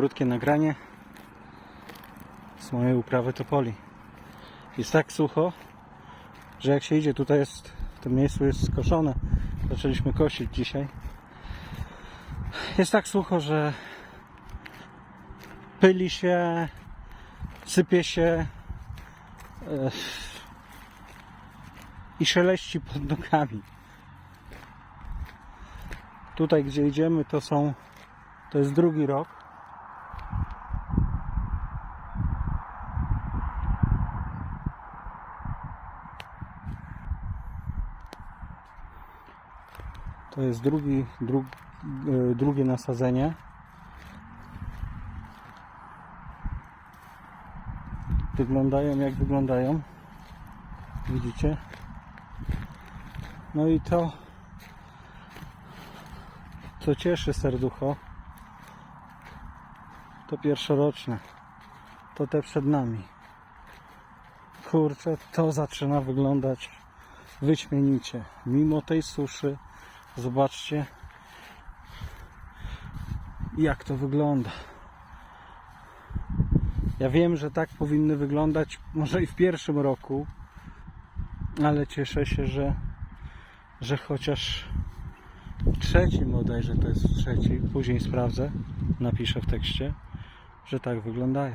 krótkie nagranie z mojej uprawy topoli. Jest tak sucho, że jak się idzie, tutaj jest, w tym miejscu jest skoszone. Zaczęliśmy kosić dzisiaj. Jest tak sucho, że pyli się, sypie się e, i szeleści pod nogami. Tutaj, gdzie idziemy, to są, to jest drugi rok. To jest drugi, dru, e, drugie nasadzenie. Wyglądają jak wyglądają. Widzicie? No i to, co cieszy serducho, to pierwszoroczne. To te przed nami. Kurczę, to zaczyna wyglądać wyśmienicie. Mimo tej suszy, zobaczcie, jak to wygląda. Ja wiem, że tak powinny wyglądać może i w pierwszym roku, ale cieszę się, że, że chociaż w trzecim bodajże to jest trzeci, później sprawdzę, napiszę w tekście, że tak wyglądają.